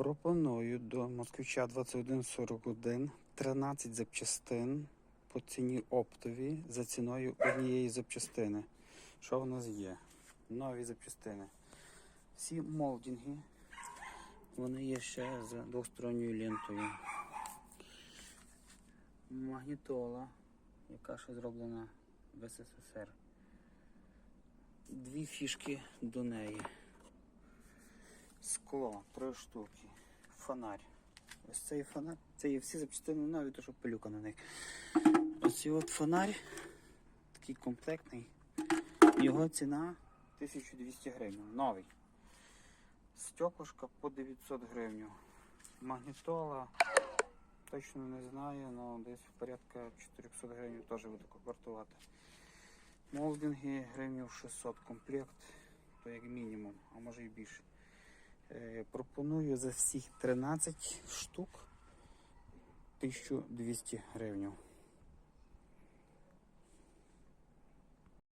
Пропоную до москвича 2141 13 запчастин по ціні оптові за ціною однієї запчастини. Що в нас є? Нові запчастини. Всі молдинги. Вони є ще з двосторонньою лентою. Магнітола, яка ще зроблена в СССР. Дві фішки до неї. Скло, три штуки. Фонарь. Ось цей фонарь. Це є всі запчастини нові, то що пилюка на них. Ось от фонарь. Такий комплектний. Його ціна 1200 гривень. Новий. Стеклышко по 900 гривень. Магнітола. Точно не знаю, але десь порядка 400 гривень теж буде вартувати. Молдинги гривнів 600 комплект, то як мінімум, а може і більше. Е, пропоную за всіх 13 штук 1200 гривень.